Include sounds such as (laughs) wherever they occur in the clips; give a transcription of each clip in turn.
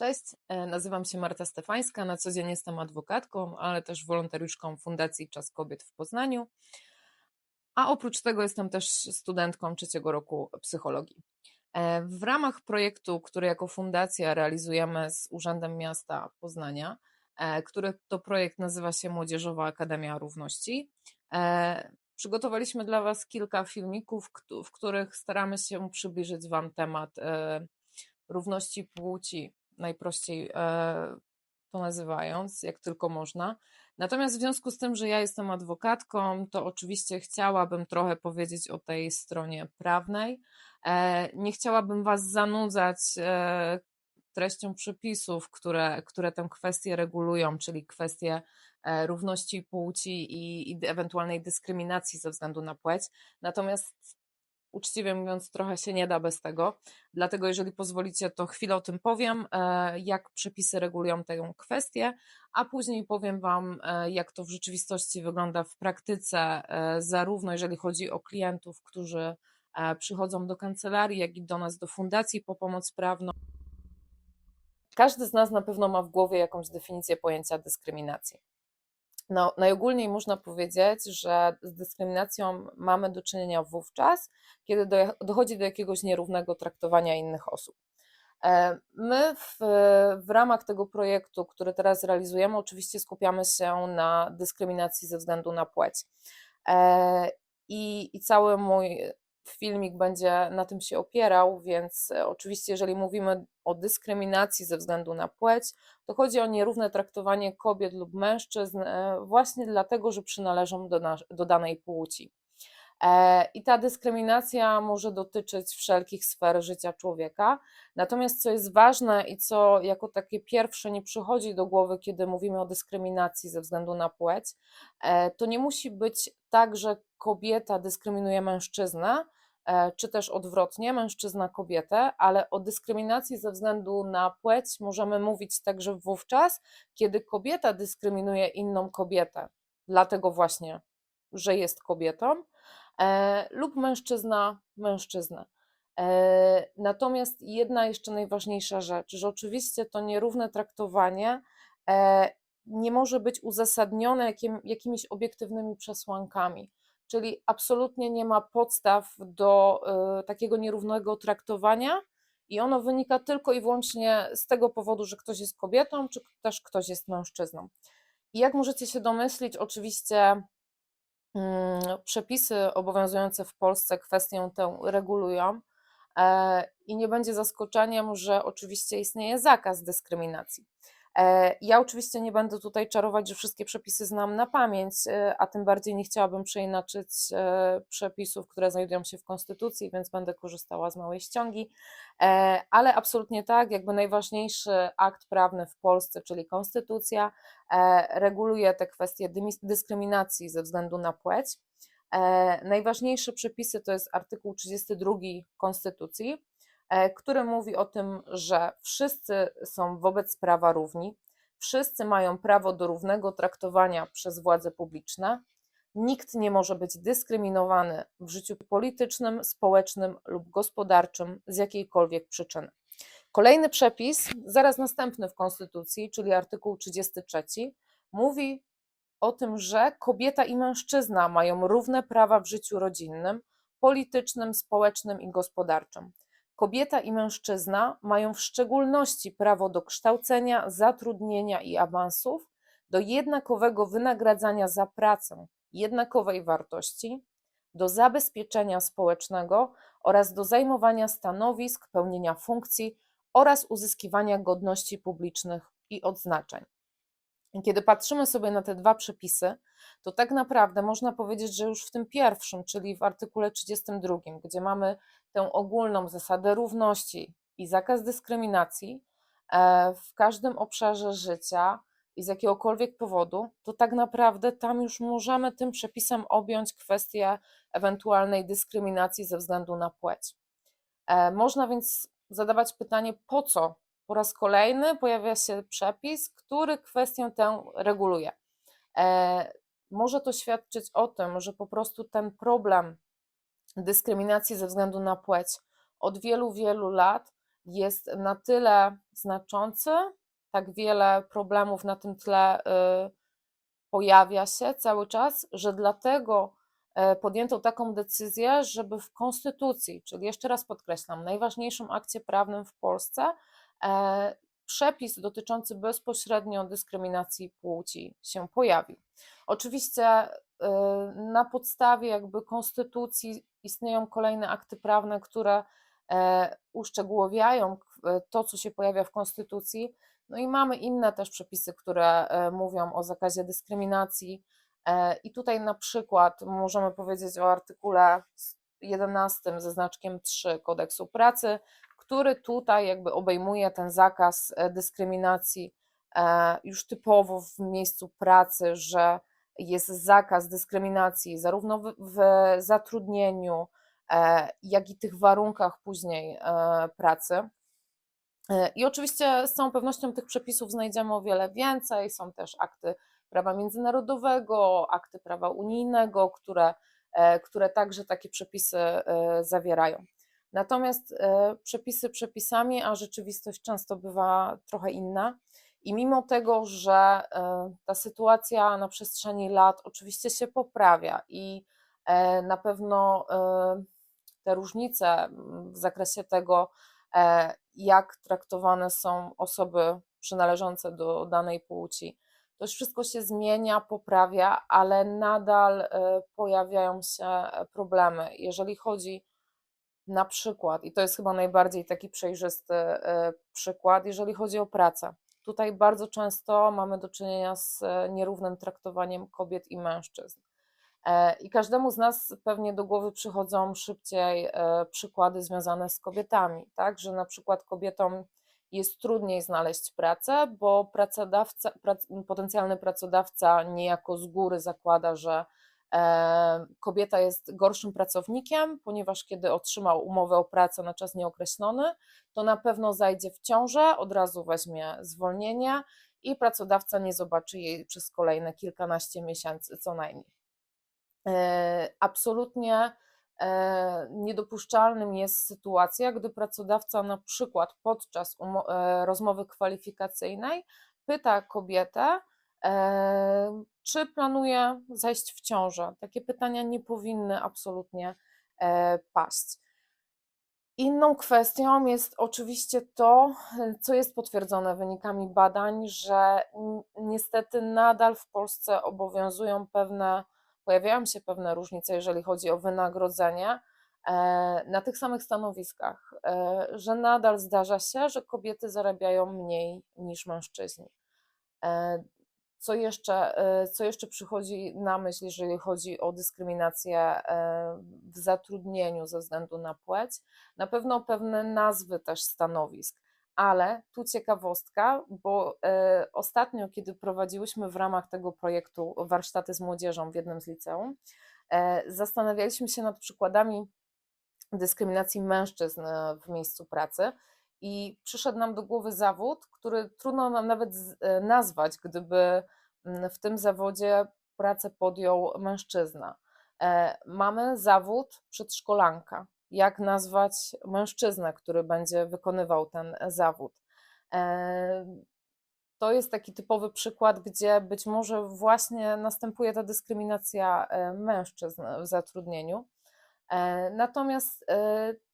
Cześć, e, nazywam się Marta Stefańska, na co dzień jestem adwokatką, ale też wolontariuszką Fundacji Czas Kobiet w Poznaniu, a oprócz tego jestem też studentką trzeciego roku psychologii. E, w ramach projektu, który jako fundacja realizujemy z Urzędem Miasta Poznania, e, który to projekt nazywa się Młodzieżowa Akademia Równości, przygotowaliśmy dla Was kilka filmików, w których staramy się przybliżyć Wam temat równości płci najprościej e, to nazywając, jak tylko można. Natomiast w związku z tym, że ja jestem adwokatką, to oczywiście chciałabym trochę powiedzieć o tej stronie prawnej. E, nie chciałabym Was zanudzać e, treścią przepisów, które, które tę kwestię regulują, czyli kwestię równości płci i, i ewentualnej dyskryminacji ze względu na płeć. Natomiast uczciwie mówiąc, trochę się nie da bez tego. Dlatego, jeżeli pozwolicie, to chwilę o tym powiem, e, jak przepisy regulują tę kwestię, a później powiem Wam, e, jak to w rzeczywistości wygląda w praktyce, e, zarówno jeżeli chodzi o klientów, którzy przychodzą do kancelarii, jak i do nas, do fundacji po pomoc prawną. Każdy z nas na pewno ma w głowie jakąś definicję pojęcia dyskryminacji. No, najogólniej można powiedzieć, że z dyskryminacją mamy do czynienia wówczas, kiedy do, dochodzi do jakiegoś nierównego traktowania innych osób. E, my w, w, ramach tego projektu, który teraz realizujemy, oczywiście skupiamy się na dyskryminacji ze względu na płeć. E, I, i cały mój filmik będzie na tym się opierał, więc e, oczywiście, jeżeli mówimy o dyskryminacji ze względu na płeć, to chodzi o nierówne traktowanie kobiet lub mężczyzn e, właśnie dlatego, że przynależą do, do danej płci. E, I ta dyskryminacja może dotyczyć wszelkich sfer życia człowieka. Natomiast co jest ważne i co jako takie pierwsze nie przychodzi do głowy, kiedy mówimy o dyskryminacji ze względu na płeć, to nie musi być tak, że kobieta dyskryminuje mężczyznę, czy też odwrotnie, mężczyzna kobietę, ale o dyskryminacji ze względu na płeć możemy mówić także wówczas, kiedy kobieta dyskryminuje inną kobietę, dlatego właśnie, że jest kobietą, e, lub mężczyzna mężczyznę. E, natomiast jedna jeszcze najważniejsza rzecz, że oczywiście to nierówne traktowanie nie może być uzasadnione jakim, jakimiś obiektywnymi przesłankami czyli absolutnie nie ma podstaw do y, takiego nierównego traktowania i ono wynika tylko i wyłącznie z tego powodu, że ktoś jest kobietą, czy też ktoś jest mężczyzną. I jak możecie się domyślić, oczywiście mm, przepisy obowiązujące w Polsce kwestię tę regulują e, i nie będzie zaskoczeniem, że oczywiście istnieje zakaz dyskryminacji. E, ja oczywiście nie będę tutaj czarować, że wszystkie przepisy znam na pamięć, e, a tym bardziej nie chciałabym przeinaczyć e, przepisów, które znajdują się w Konstytucji, więc będę korzystała z małej ściągi. Ale absolutnie tak, jakby najważniejszy akt prawny w Polsce, czyli Konstytucja, reguluje te kwestie dyskryminacji ze względu na płeć. Najważniejsze przepisy to jest artykuł 32 Konstytucji, który mówi o tym, że wszyscy są wobec prawa równi, wszyscy mają prawo do równego traktowania przez władze publiczne, nikt nie może być dyskryminowany w życiu politycznym, społecznym lub gospodarczym z jakiejkolwiek przyczyny. Kolejny przepis, zaraz następny w Konstytucji, czyli artykuł 33, mówi o tym, że kobieta i mężczyzna mają równe prawa w życiu rodzinnym, politycznym, społecznym i gospodarczym. Kobieta i mężczyzna mają w szczególności prawo do kształcenia, zatrudnienia i awansów, do jednakowego wynagradzania za pracę jednakowej wartości, do zabezpieczenia społecznego oraz do zajmowania stanowisk, pełnienia funkcji oraz uzyskiwania godności publicznych i odznaczeń. Kiedy patrzymy sobie na te dwa przepisy, to tak naprawdę można powiedzieć, że już w tym pierwszym, czyli w artykule 32, gdzie mamy tę ogólną zasadę równości i zakaz dyskryminacji e, w każdym obszarze życia i z jakiegokolwiek powodu, to tak naprawdę tam już możemy tym przepisem objąć kwestię ewentualnej dyskryminacji ze względu na płeć. E, można więc zadawać pytanie, po co po raz kolejny pojawia się przepis, który kwestię tę reguluje. E, może to świadczyć o tym, że po prostu ten problem dyskryminacji ze względu na płeć od wielu, wielu lat jest na tyle znaczący, tak wiele problemów na tym tle y, pojawia się cały czas, że dlatego e, podjęto taką decyzję, żeby w Konstytucji, czyli jeszcze raz podkreślam, najważniejszym akcie prawnym w Polsce, przepis dotyczący bezpośrednio dyskryminacji płci się pojawił. Oczywiście y, na podstawie jakby konstytucji istnieją kolejne akty prawne, które e, uszczegółowiają to, co się pojawia w konstytucji. No i mamy inne też przepisy, które e, mówią o zakazie dyskryminacji. E, I tutaj na przykład możemy powiedzieć o artykule 11 ze znaczkiem 3 kodeksu pracy, który tutaj jakby obejmuje ten zakaz dyskryminacji już typowo w miejscu pracy, że jest zakaz dyskryminacji zarówno w, w zatrudnieniu, e, jak i tych warunkach później e, pracy. E, I oczywiście z całą pewnością tych przepisów znajdziemy o wiele więcej. Są też akty prawa międzynarodowego, akty prawa unijnego, które, które także takie przepisy zawierają. Natomiast przepisy przepisami, a rzeczywistość często bywa trochę inna. I mimo tego, że e, ta sytuacja na przestrzeni lat oczywiście się poprawia i e, na pewno e, te różnice w zakresie tego, jak traktowane są osoby przynależące do danej płci, to już wszystko się zmienia, poprawia, ale nadal pojawiają się problemy, jeżeli chodzi na przykład, i to jest chyba najbardziej taki przejrzysty przykład, jeżeli chodzi o pracę. Tutaj bardzo często mamy do czynienia z e, nierównym traktowaniem kobiet i mężczyzn. E, I każdemu z nas pewnie do głowy przychodzą szybciej e, przykłady związane z kobietami, tak? Że na przykład kobietom jest trudniej znaleźć pracę, bo pracodawca, potencjalny pracodawca niejako z góry zakłada, że kobieta jest gorszym pracownikiem, ponieważ kiedy otrzymał umowę o pracę na czas nieokreślony, to na pewno zajdzie w ciążę, od razu weźmie zwolnienie i pracodawca nie zobaczy jej przez kolejne kilkanaście miesięcy co najmniej. E, absolutnie e, niedopuszczalnym jest sytuacja, gdy pracodawca na przykład podczas e, rozmowy kwalifikacyjnej pyta kobietę, czy planuje zajść w ciążę? Takie pytania nie powinny absolutnie e, paść. Inną kwestią jest oczywiście to, co jest potwierdzone wynikami badań, że niestety nadal w Polsce obowiązują pewne, pojawiają się pewne różnice, jeżeli chodzi o wynagrodzenie e, na tych samych stanowiskach, e, że nadal zdarza się, że kobiety zarabiają mniej niż mężczyźni. Co jeszcze, e, co jeszcze przychodzi na myśl, jeżeli chodzi o dyskryminację e, w zatrudnieniu ze względu na płeć? Na pewno pewne nazwy też stanowisk, ale tu ciekawostka, bo e, ostatnio, kiedy prowadziłyśmy w ramach tego projektu warsztaty z młodzieżą w jednym z liceum, zastanawialiśmy się nad przykładami dyskryminacji mężczyzn w miejscu pracy. I przyszedł nam do głowy zawód, który trudno nam nawet e, nazwać, gdyby mm, w tym zawodzie pracę podjął mężczyzna. E, mamy zawód przedszkolanka. Jak nazwać mężczyznę, który będzie wykonywał ten zawód? E, to jest taki typowy przykład, gdzie być może właśnie następuje ta dyskryminacja mężczyzn w zatrudnieniu. Natomiast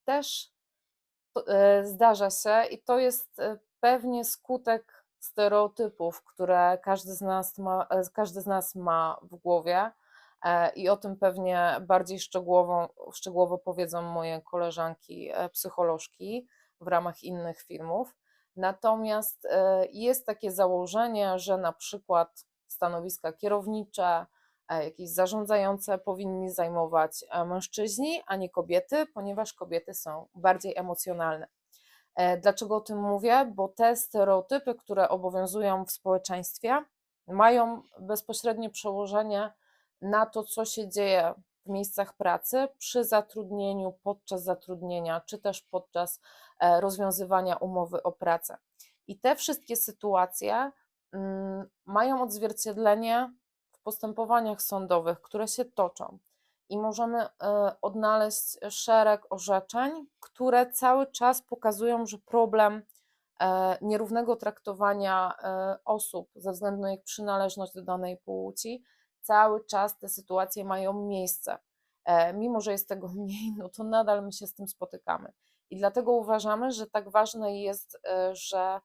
też zdarza się i to jest e, pewnie skutek stereotypów, które każdy z nas ma, e, każdy z nas ma w głowie. I o tym pewnie bardziej szczegółowo, szczegółowo powiedzą moje koleżanki psycholożki w ramach innych filmów. Natomiast jest takie założenie, że na przykład stanowiska kierownicze, jakieś zarządzające powinni zajmować e, mężczyźni, a nie kobiety, ponieważ kobiety są bardziej emocjonalne. E, dlaczego o tym mówię? Bo te stereotypy, które obowiązują w społeczeństwie, mają bezpośrednie przełożenie na to, co się dzieje w miejscach pracy przy zatrudnieniu, podczas zatrudnienia, czy też podczas e, rozwiązywania umowy o pracę. I te wszystkie sytuacje mm, mają odzwierciedlenie postępowaniach sądowych, które się toczą. i możemy e, odnaleźć szereg orzeczeń, które cały czas pokazują, że problem e, nierównego traktowania e, osób ze względu na ich przynależność do danej płci, cały czas te sytuacje mają miejsce. Mimo, że jest tego (laughs) mniej, no to nadal my się z tym spotykamy. I dlatego uważamy, że tak ważne jest, że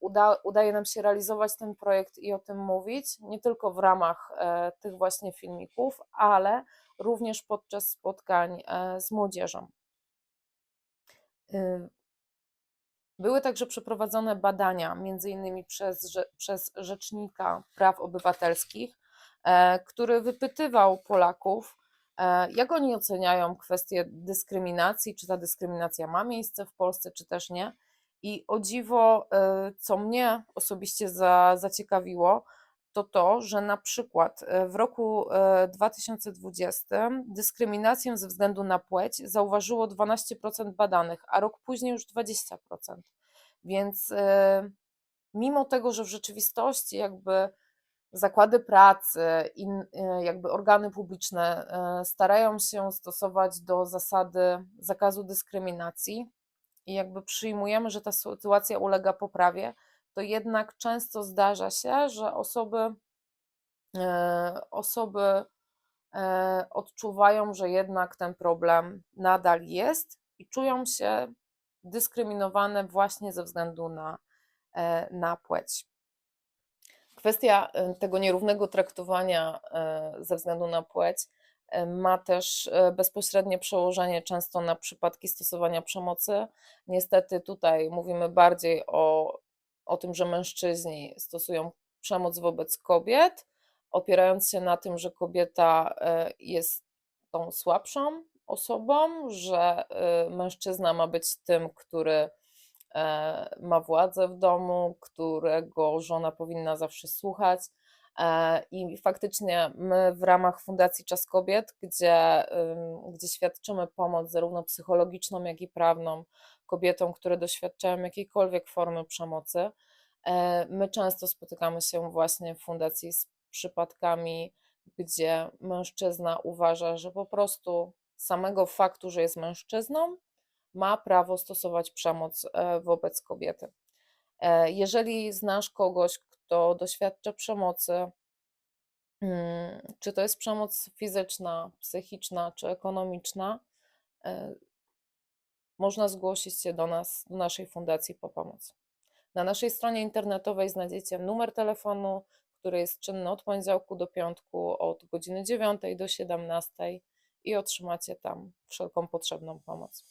uda, udaje nam się realizować ten projekt i o tym mówić, nie tylko w ramach tych właśnie filmików, ale również podczas spotkań e, z młodzieżą. Y, były także przeprowadzone badania, między innymi przez, przez Rzecznika Praw Obywatelskich, e, który wypytywał Polaków, e, jak oni oceniają kwestię dyskryminacji, czy ta dyskryminacja ma miejsce w Polsce, czy też nie. I o dziwo, co mnie osobiście za, zaciekawiło, to to, że na przykład e, w roku 2020 e, dyskryminację ze względu na płeć zauważyło 12% badanych, a rok później już 20%. Więc e, mimo tego, że w rzeczywistości jakby zakłady pracy i jakby organy publiczne starają się stosować do zasady zakazu dyskryminacji i jakby przyjmujemy, że ta sytuacja ulega poprawie, to jednak często zdarza się, że osoby, e, osoby e, odczuwają, że jednak ten problem nadal jest i czują się dyskryminowane właśnie ze względu na, e, na płeć. Kwestia tego nierównego traktowania ze względu na płeć ma też bezpośrednie przełożenie często na przypadki stosowania przemocy. Niestety tutaj mówimy bardziej o o tym, że mężczyźni stosują przemoc wobec kobiet, opierając się na tym, że kobieta e, jest tą słabszą osobą, że e, mężczyzna ma być tym, który e, ma władzę w domu, którego żona powinna zawsze słuchać. I faktycznie my w ramach Fundacji Czas Kobiet, gdzie, gdzie świadczymy pomoc zarówno psychologiczną, jak i prawną kobietom, które doświadczają jakiejkolwiek formy przemocy. E, my często spotykamy się właśnie w fundacji z przypadkami, gdzie mężczyzna uważa, że po prostu samego faktu, że jest mężczyzną, ma prawo stosować przemoc e, wobec kobiety. E, jeżeli znasz kogoś, kto doświadcza przemocy, mm, czy to jest przemoc fizyczna, psychiczna czy ekonomiczna, można zgłosić się do nas, do naszej fundacji po pomoc. Na naszej stronie internetowej znajdziecie numer telefonu, który jest czynny od poniedziałku do piątku od godziny 9 do 17 i otrzymacie tam wszelką potrzebną pomoc.